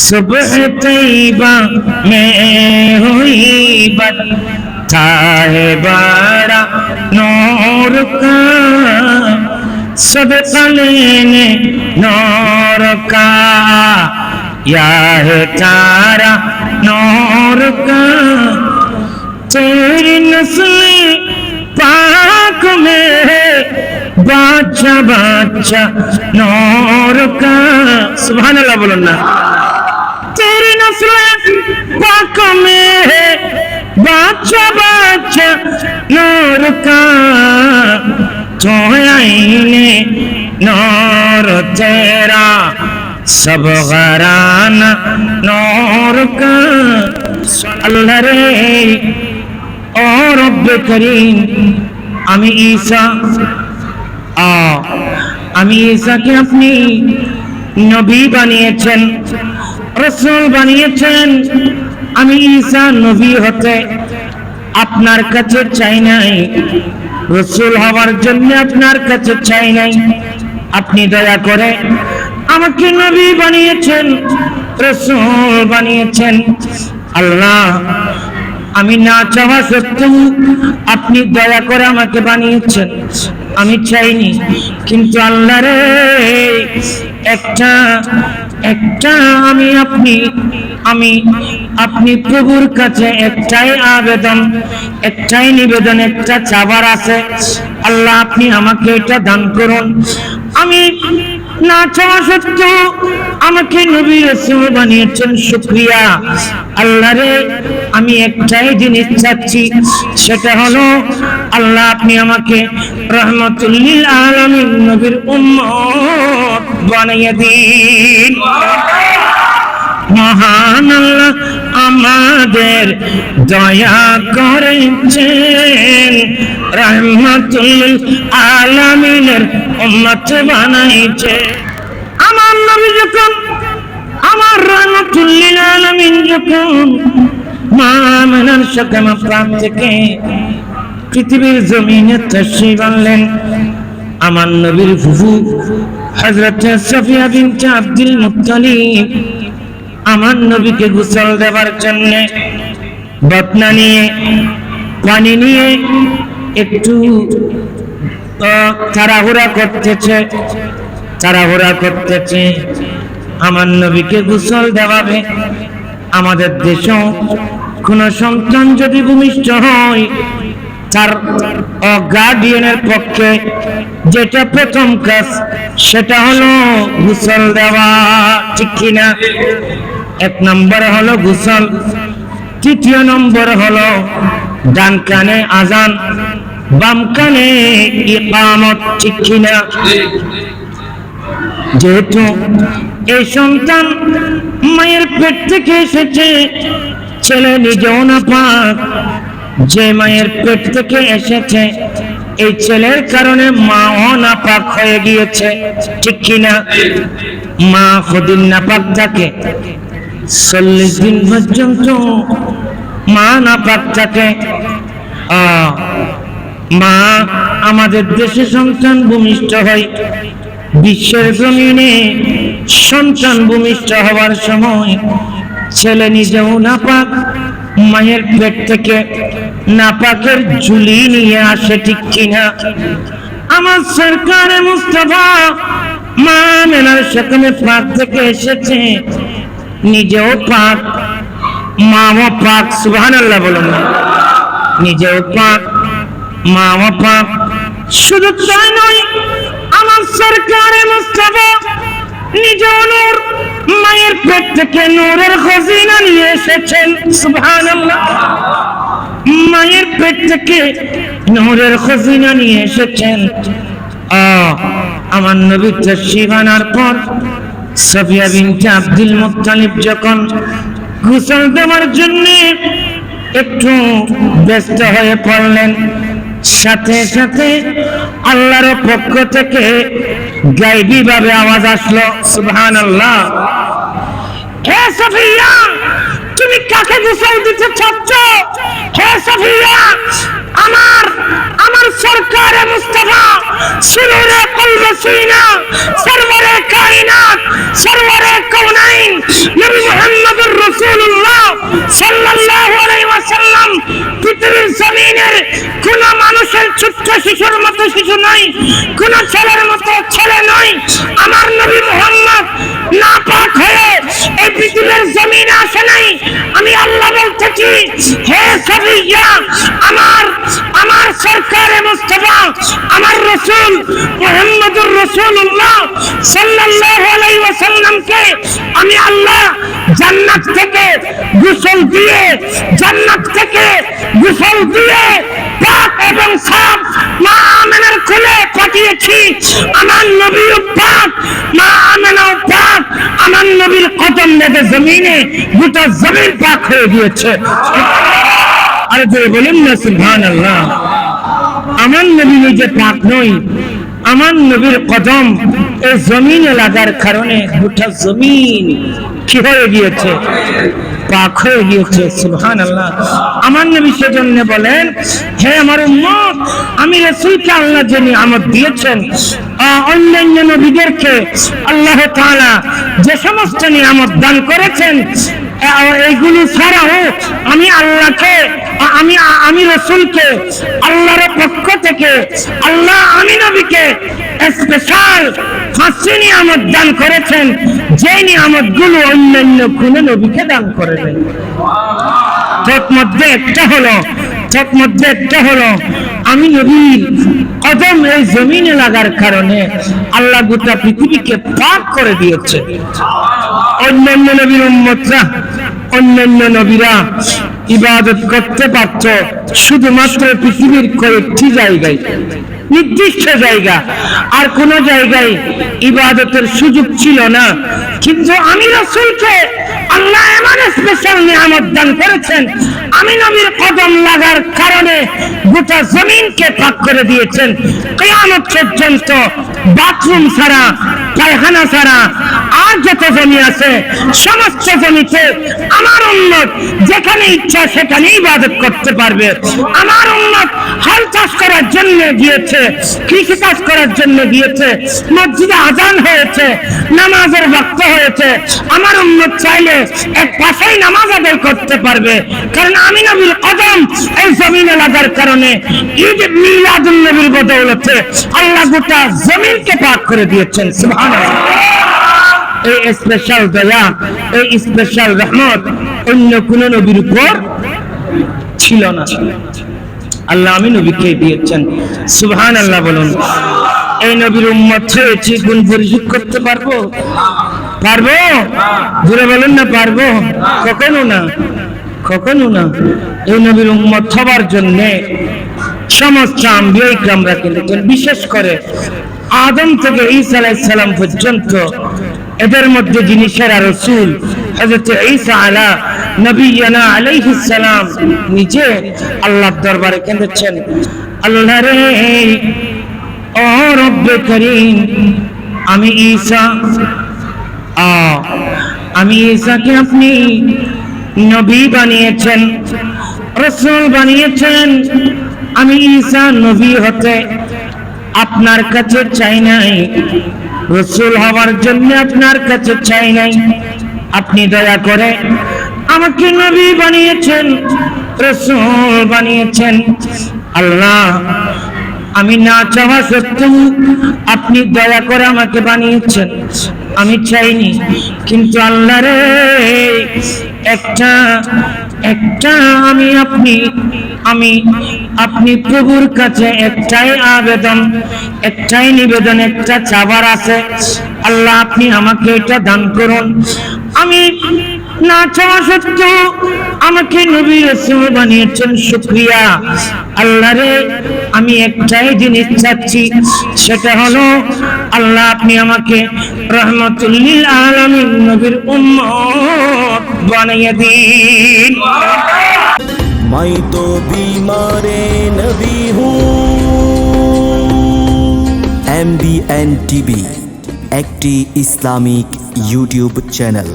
सुबह तैबा में हुई बता है बड़ा नौर का। सदका लेने नौर का। या तारा नौर का। तेरी नस्ल पाक में बादशाह बादशाह नौर का। सुबह ना बोलो ना। तेरी नस्ल पाक में है बाचा बाचा नूर का तो आईने नूर तेरा सब गराना नूर का अल्लाह रे ও রব্বে করিম আমি ঈসা আ আমি ঈসাকে আপনি নবী বানিয়েছেন রসুল বানিয়েছেন। আমি ঈসা নবী হতে আপনার কাছে চাই নাই। রসুল হওয়ার জন্য আপনার কাছে চাই নাই। আপনি দয়া করে আমাকে নবী বানিয়েছেন, রসুল বানিয়েছেন। আল্লাহ, আমি না চাওয়া সত্ত্বেও আপনি দয়া করে আমাকে বানিয়েছেন। আমি চাইনি, কিন্তু আল্লাহ রে, একটা একটা আমি আপনি আমি, আপনি প্রভুর কাছে একটাই আবেদন, একটাই নিবেদন, একটা চাবার আছে। আল্লাহ, আপনি আমাকে এটা দান করুন। আমি না চাওয়া সত্ত্বেও আমাকে নবী রসুল বানিয়েছেন, শুক্রিয়া। আল্লাহ রে, আমি একটাই জিনিস চাচ্ছি, সেটা হলো আল্লাহ, আপনি আমাকে রহমতুল্লিল আলমিন নবীর উম্মত বানিয়ে মহান আল্লাহ আমাদের দয়া করেছেন। রহমতুল আলমিনের উম্মত বানাইছে। আমার নবী যখন, আমার রহমতুল্লিল আলমিন যখন মা মেনার সকামা প্রাণ পৃথিবীর জমিনে তশ্রী বানলেন আমার নবীর ফুফু হজরত সফিয়া বিনতে আব্দুল মুত্তালিব আমার নবীকে গোসল দেওয়ার জন্য বতনা নিয়ে, পানি নিয়ে একটু তাড়াহুড়া করতেছে তাড়াহুড়া করতেছে। আমার নবীকে গোসল দেওয়াবে। আমাদের দেশেও কোন সন্তান যদি ভূমিষ্ঠ হয় তার গার্ডিয়ানের পক্ষে যেটা প্রথম কাজ, সেটা হলো গুসল দেওয়া, ঠিক কিনা? এক নম্বর হলো গোসল, তৃতীয় নম্বর হলো ডান কানে আজান, বাম কানে ইকামত, ঠিক কিনা? যেহেতু এই সন্তান মায়ের পেট থেকে এসেছে, ছেলে নিজেও না পাক যে মায়ের পেট থেকে এসেছে, এই ছেলের কারণে মাও নাপাক হয়ে গিয়েছে। ঠিক কিনা? মা কদিন নাপাক থাকে? চল্লিশ দিন পর্যন্ত মা নাপাক থাকে। মা আমাদের দেশে সন্তান ভূমিষ্ঠ হয়। বিশ্বের জমিনে সন্তান ভূমিষ্ঠ হওয়ার সময় ছেলে নিজেও নাপাক, মায়ের পেট থেকে নাপাকের ঝুলি নিয়ে আসে ঠিক কিনা? আমার সরকারে মুস্তফা মা মেনার সেখানে পাক থেকে এসেছে। নিজেও পাক মাও পাক সুবহান আল্লাহ বলুন নিজেও পাক মাও পাক। শুধু তাই নয়, আমার সরকারে মুস্তফা নিজে নূর, মায়ের পেট থেকে নূরের খজিনা নিয়ে এসেছেন, সুবহানাল্লাহ। মায়ের পেট থেকে নূরের খজিনা নিয়ে এসেছেন। আমার নবী তশরিফ আনার পর সফিয়া বিনতে আব্দুল মুত্তালিব যখন গোসল দেওয়ার জন্য একটু ব্যস্ত হয়ে পড়লেন, সাথে সাথে আল্লাহর পক্ষ থেকে গাইবি ভাবে আওয়াজ আসলো সুবহান আল্লাহ হে সফিয়া! তুমি কাকে গোসল দিতে চাচ্ছ? হে সফিয়া আমার আমার সরকারে মুস্তাফা, সুনুরে কলবে সিনা সরবরে কায়নাত সরবরে কৌনাইন নবী মুহাম্মদুর রাসূলুল্লাহ সাল্লাল্লাহু আলাইহি ওয়াসাল্লাম পৃথিবীর জমিনের কোন মানুষের ছোট্ট শিশুর মতো শিশু নয়, কোন ছেলের মতো ছেলে নয়। আমার নবী মুহাম্মদ আমি আল্লাহ বলতেছি, হে সাবিয়া, আমার আমার সরকারে মুস্তফা, আমার রসুল, মুহাম্মদুর রাসূলুল্লাহ সাল্লাল্লাহু আলাইহি ওয়াসাল্লামকে আমি আল্লাহ জান্নাত থেকে গোসল দিয়ে, জান্নাত থেকে গোসল দিয়ে পাক এবং সাফ মা আমেনার কোলে পাঠিয়েছি। আমার নবীও পাক, মা আমেনাও পাক। আমার নবীর কদম নেবে জমিনে, গোটা জমিন পাক হয়ে গিয়েছে। আরে যে বলেন না সুবহান আল্লাহ আমার নবী নিজে পাক নই আমার নবীর কদম এই জমিনে লাগার কারণে গোটা জমিন কি হয়ে গিয়েছে। পাক হয়ে গিয়েছে সুলহান আল্লাহ আমার নবী সেজন্য বলেন, হে আমার উম্মত, আমি রসুলকে আল্লাহ যে নিয়ামত দিয়েছেন অন্যান্য নবীদেরকে আল্লাহ তাআলা যে সমস্ত নিয়ামত দান করেছেন এইগুলি ছাড়াও আমি আল্লাহকে আমি আমি রসুলকে আল্লাহর পক্ষ থেকে, আল্লাহ আমি নবীকে স্পেশাল ফাঁসি নিয়ামত দান করেছেন যে নিয়ামতগুলো অন্যান্য কোন নবীকে দান করেন। তোর মধ্যে একটা হলো তোর মধ্যে একটা হলো, আমি নবীর কদম এই জমিনে লাগার কারণে আল্লাহ গোটা পৃথিবীকে পাক করে দিয়েছে। অন্যান্য নবীর উম্মতরা, অন্যান্য নবীরা ইবাদত করতে পারত শুধুমাত্র পৃথিবীর কয়েকটি জায়গায়, নির্দিষ্ট জায়গা। আর কোন জায়গায় ইবাদতের সুযোগ ছিল না। কিন্তু আমি রসুলকে আল্লাহ এমন স্পেশাল নিয়ামত দান করেছেন, আমি নবীর কদম লাগার কারণে গোটা জমিনকে পাক করে দিয়েছেন। কেয়ামত পর্যন্ত বাথরুম ছাড়া, পায়খানা ছাড়া আর যত জমি আছে, সমস্ত জমিতে আমার উন্নত যেখানে ইচ্ছা সেখানে ইবাদত করতে পারবে। আমার উন্নত জন্য গিয়েছে কৃষি কাজ করার জন্য গিয়েছে, মসজিদে আজান হয়েছে, নামাজের বক্ত হয়েছে। আমার উন্নত চাইলে এক পাশেই নামাজ আদায় করতে পারবে। কারণ আমি নবীর কদম এই জমিনে লাগার কারণে ঈদ মিলাদুল নবীর বদৌলতে আল্লাহ গোটা জমিনকে পাক করে দিয়েছেন। এই স্পেশাল দয়া, এই স্পেশাল রহমত অন্য কোন নবীর উপর ছিল না। আল্লাহ আমি নবীকে দিয়েছেন। সুবহান আল্লাহ বলুন। এই নবীর উম্মত গুণ পরিশোধ করতে পারব? পারব? জুড়ে বলেন না, পারব? কখনো না কখনো না। এই নবীর উম্মত হবার জন্যে সমস্ত আম্বিয়া ইকরামরা কিন্তু বিশেষ করে আদম থেকে ঈসা আলাইহিস পর্যন্ত এদের মধ্যে যিনি সেরা রসুল হযরত ঈসা আলা নবিয়ানা আলাইহিস সালাম নিজে আল্লাহর দরবারে কেঁদেছেন। আল্লাহ রে, ও রব্বে করিম, আমি ঈসা। আ, আমি ঈসাকে আপনি নবী বানিয়েছেন, রসুল বানিয়েছেন। আমি ঈসা নবী হতে আপনার কাছে চাই নাই, রসুল হওয়ার জন্য আপনার কাছে চাই নাই। আপনি দয়া করে আমাকে নবী বানিয়েছেন, রসুল বানিয়েছেন। আল্লাহ, আমি না চাওয়া সত্ত্বেও আপনি দয়া করে আমাকে বানিয়েছেন। আমি চাইনি, কিন্তু আল্লাহ রে, একটা একটা আমি আপনি আমি, আপনি প্রভুর কাছে একটাই আবেদন, একটাই নিবেদন, একটা চাবার আছে। আল্লাহ, আপনি আমাকে এটা দান করুন। আমি না চাওয়া সত্ত্বেও আমাকে নবী রসুল বানিয়েছেন, শুক্রিয়া। আল্লাহ রে, আমি একটাই জিনিস চাচ্ছি, সেটা হলো আল্লাহ আপনি আমাকে রহমতুল্লিল আলমী নবীর উম্ম বানিয়ে দিন। মাই তো বিমারে নবী হু। এমবিএন টিভি, একটি ইসলামিক ইউটিউব চ্যানেল।